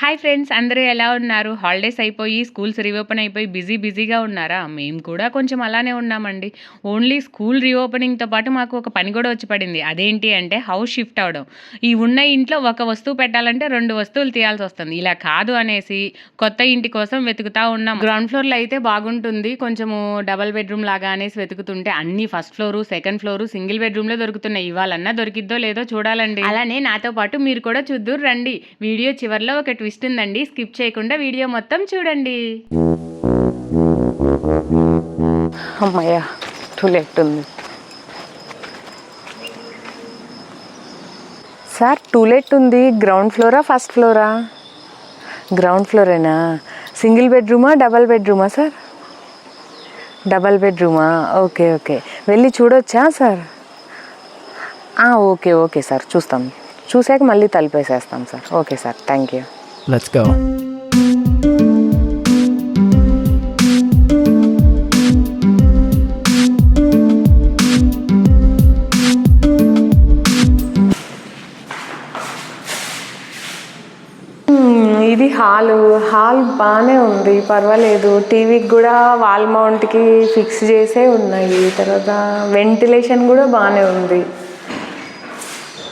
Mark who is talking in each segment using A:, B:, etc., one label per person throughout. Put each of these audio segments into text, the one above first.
A: Hi friends అందరూ ఎలా ఉన్నారు? హాలిడేస్ అయిపోయి స్కూల్స్ రీఓపెన్ అయిపోయి బిజీ బిజీగా ఉన్నారా? మేము కూడా కొంచెం అలానే ఉన్నామండి. ఓన్లీ స్కూల్ రీఓపెనింగ్తో పాటు మాకు ఒక పని కూడా వచ్చి పడింది. అదేంటి అంటే హౌస్ షిఫ్ట్ అవడం. ఈ ఉన్న ఇంట్లో ఒక వస్తువు పెట్టాలంటే రెండు వస్తువులు తీయాల్సి వస్తుంది. ఇలా కాదు అనేసి కొత్త ఇంటి కోసం వెతుకుతా ఉన్నాం. గ్రౌండ్ ఫ్లోర్లో అయితే బాగుంటుంది. కొంచెము డబల్ బెడ్రూమ్ లాగా అనేసి వెతుకుతుంటే అన్ని first floor second floor single బెడ్రూమ్లో దొరుకుతున్నాయి. ఇవాళన్నా దొరికిద్దో లేదో చూడాలండి. అలానే నాతో పాటు మీరు కూడా చూద్దరు రండి. వీడియో చివరిలో ఒక ట్విస్ట్ ఉందండి స్కిప్ చేయకుండా వీడియో మొత్తం చూడండి.
B: అమ్మయ్య టూ లేట్ ఉంది. సార్ టూ లెట్ ఉంది. గ్రౌండ్ ఫ్లోరా ఫస్ట్ ఫ్లోరా గ్రౌండ్ ఫ్లోరేనా సింగిల్ బెడ్రూమా డబల్ బెడ్రూమా సార్? డబల్ బెడ్రూమా ఓకే ఓకే. వెళ్ళి చూడొచ్చా సార్? Okay okay sir. చూస్తాం. చూసాక మళ్ళీ తలిపేసేస్తాం sir. Okay sir. Thank you
C: Let's go.
B: ఇది హాలు. హాల్ బాగానే ఉంది. పర్వాలేదు. టీవీకి కూడా వాల్ మౌంట్కి ఫిక్స్ చేసే ఉన్నాయి. తర్వాత వెంటిలేషన్ కూడా బాగానే ఉంది.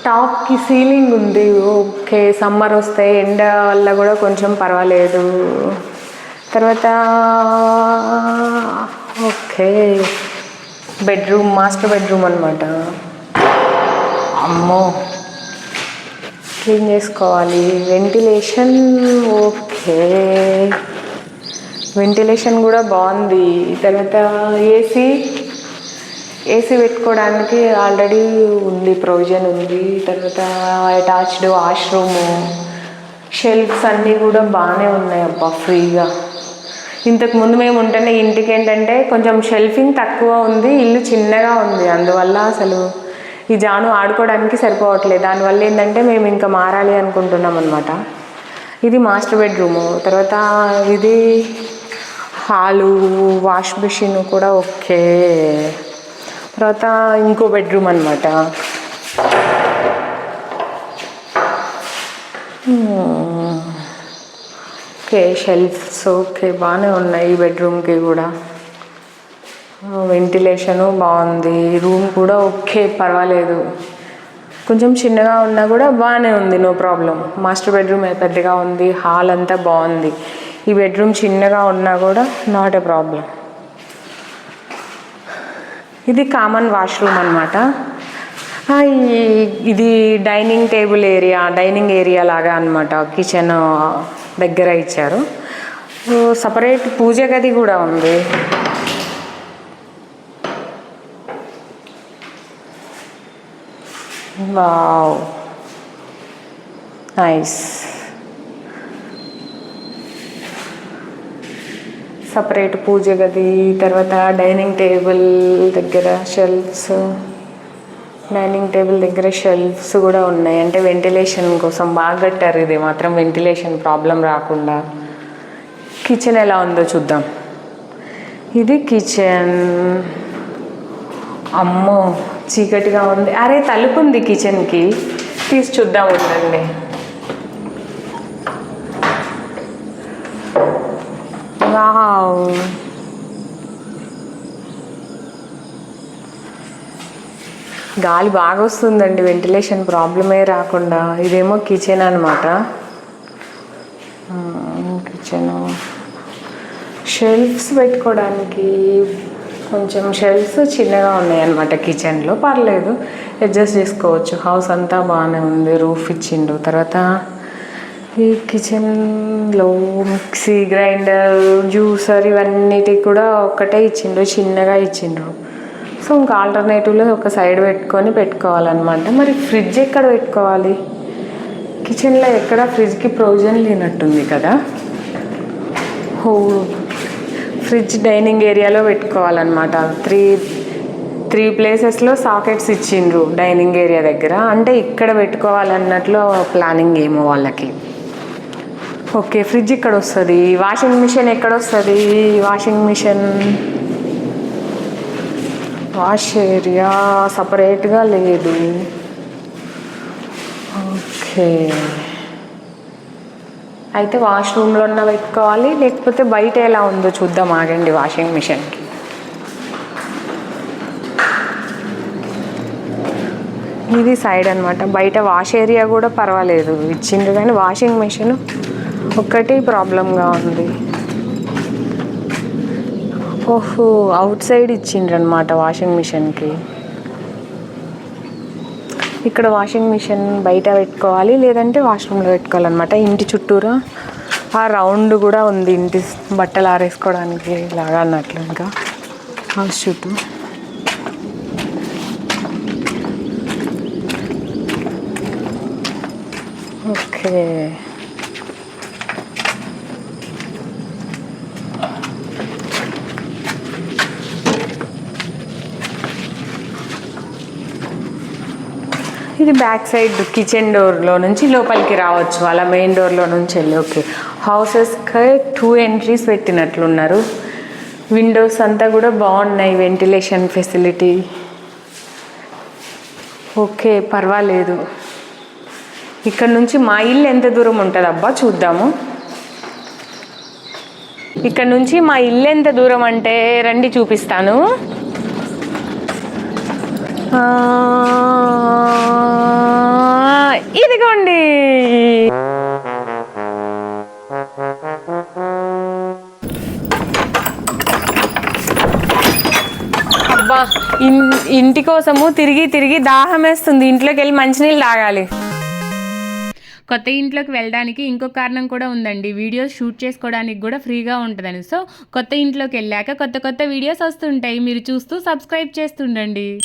B: టాప్కి సీలింగ్ ఉంది. ఓకే సమ్మర్ వస్తే ఎండ వల్ల కూడా కొంచెం పర్వాలేదు. తర్వాత ఓకే. బెడ్రూమ్ మాస్టర్ బెడ్రూమ్ అనమాట అమ్మో. క్లీన్ చేసుకోవాలి. Ventilation okay. వెంటిలేషన్ కూడా బాగుంది. తర్వాత ఏసీ ఏసీ చేసుకోవడానికి ఆల్రెడీ ఉంది ప్రొవిజన్ ఉంది. తర్వాత అటాచ్డ్ వాష్రూము షెల్ఫ్స్ అన్నీ కూడా బాగానే ఉన్నాయి అబ్బా ఫ్రీగా ఇంతకు ముందు మేము ఉంటున్న ఇంటికి ఏంటంటే కొంచెం షెల్ఫింగ్ తక్కువ ఉంది ఇల్లు చిన్నగా ఉంది. అందువల్ల అసలు ఈ జాను ఆడుకోవడానికి సరిపోవట్లేదు. దానివల్ల ఏంటంటే మేము ఇంకా మారాలి అనుకుంటున్నాం అనమాట ఇది మాస్టర్ బెడ్రూము తర్వాత ఇది హాలు వాష్ మిషన్ కూడా ఓకే. తర్వాత ఇంకో బెడ్రూమ్ అనమాట ఓకే షెల్ఫ్స్. ఓకే బాగానే ఉన్నాయి ఈ బెడ్రూమ్కి కూడా. వెంటిలేషను బాగుంది. రూమ్ కూడా ఓకే పర్వాలేదు. కొంచెం చిన్నగా ఉన్నా కూడా బాగానే ఉంది నో ప్రాబ్లం. మాస్టర్ బెడ్రూమ్ పెద్దగా ఉంది. హాల్ అంతా బాగుంది. ఈ బెడ్రూమ్ చిన్నగా ఉన్నా కూడా నాట్ ఎ ప్రాబ్లం. ఇది కామన్ వాష్రూమ్ అనమాట ఇది dining table area dining area లాగా అనమాట కిచెన్ దగ్గర ఇచ్చారు. సపరేట్ పూజ గది కూడా ఉంది. వావ్. నైస్ సపరేట్ పూజ గది తర్వాత డైనింగ్ టేబుల్ దగ్గర షెల్ఫ్స్ డైనింగ్ టేబుల్ దగ్గర షెల్ఫ్స్ కూడా ఉన్నాయి. అంటే వెంటిలేషన్ కోసం బాగా కట్టారు ఇది. మాత్రం వెంటిలేషన్ ప్రాబ్లం రాకుండా. కిచెన్ ఎలా ఉందో చూద్దాం. ఇది కిచెన్. అమ్మో చీకటిగా ఉంది. అరే తలుపు ఉంది కిచెన్కి. తీసి చూద్దాం ఉండండి. వావ్ గాలి బాగా వస్తుందండి వెంటిలేషన్ ప్రాబ్లమే రాకుండా. ఇదేమో కిచెన్ అనమాట కిచెన్ షెల్ఫ్స్ పెట్టుకోవడానికి కొంచెం షెల్ఫ్స్ చిన్నగా ఉన్నాయి అనమాట కిచెన్లో పర్లేదు అడ్జస్ట్ చేసుకోవచ్చు. హౌస్ అంతా బాగానే ఉంది రూఫ్ ఇచ్చిండు. తర్వాత ఈ కిచెన్లో మిక్సీ గ్రైండర్ జ్యూసర్ ఇవన్నిటికి కూడా ఒక్కటే ఇచ్చిండ్రు చిన్నగా ఇచ్చిండ్రు. సో ఇంకా ఆల్టర్నేటివ్లో ఒక సైడ్ పెట్టుకొని పెట్టుకోవాలన్నమాట. మరి ఫ్రిడ్జ్ ఎక్కడ పెట్టుకోవాలి? కిచెన్లో ఎక్కడ ఫ్రిడ్జ్కి ప్రొవిజన్ లేనట్టుంది కదా? హో ఫ్రిడ్జ్ డైనింగ్ ఏరియాలో పెట్టుకోవాలన్నమాట. త్రీ త్రీ ప్లేసెస్లో సాకెట్స్ ఇచ్చిండ్రు డైనింగ్ ఏరియా దగ్గర. అంటే ఇక్కడ పెట్టుకోవాలన్నట్లు ప్లానింగ్ ఏమో వాళ్ళకి. ఓకే ఫ్రిడ్జ్ ఇక్కడ వస్తుంది వాషింగ్ మిషన్ ఎక్కడ వస్తుంది వాషింగ్ మిషన్? వాష్ ఏరియా సపరేట్గా లేదు. ఓకే. అయితే వాష్రూమ్లో ఉన్న పెట్టుకోవాలి లేకపోతే బయట ఎలా ఉందో చూద్దాం ఆగండి వాషింగ్ మిషన్కి. ఇది సైడ్ అనమాట బయట వాష్ ఏరియా కూడా పర్వాలేదు. ఇచ్చిండ్రు కానీ వాషింగ్ మిషన్ ఒక్కటి ప్రాబ్లంగా ఉంది. ఓహో అవుట్ సైడ్ ఇచ్చిండ్రు అనమాట వాషింగ్ మిషన్కి. ఇక్కడ వాషింగ్ మిషన్ బయట పెట్టుకోవాలి లేదంటే వాష్రూమ్లో పెట్టుకోవాలన్నమాట. ఇంటి చుట్టూరా ఆ రౌండ్ కూడా ఉంది ఇంటి బట్టలు ఆరేసుకోవడానికి లాగా అన్నట్లు ఇంకా. హౌస్ చుట్టూ. ఓకే. ఇది బ్యాక్ సైడ్ కిచెన్ డోర్లో నుంచి లోపలికి రావచ్చు. అలా మెయిన్ డోర్లో నుంచి వెళ్ళి ఓకే. హౌసెస్కి టూ ఎంట్రీస్ పెట్టినట్లున్నారు. విండోస్ అంతా కూడా బాగున్నాయి. Ventilation facility. ఓకే పర్వాలేదు. ఇక్కడ నుంచి మా ఇల్లు ఎంత దూరం ఉంటుంది అబ్బా చూద్దాము. ఇక్కడ నుంచి మా ఇల్లు ఎంత దూరం అంటే రండి చూపిస్తాను. ఇదిగోండి. అబ్బా ఇన్- ఇంటి కోసము తిరిగి తిరిగి దాహం వేస్తుంది. ఇంట్లోకి వెళ్ళి మంచినీళ్ళు తాగాలి.
A: కొత్త ఇంట్లోకి వెళ్ళడానికి ఇంకొక కారణం కూడా ఉందండి. వీడియోస్ షూట్ చేసుకోవడానికి కూడా ఫ్రీగా ఉంటుందని. సో కొత్త ఇంట్లోకి వెళ్ళాక కొత్త కొత్త వీడియోస్ వస్తుంటాయి. మీరు చూస్తూ సబ్స్క్రైబ్ చేస్తుండండి.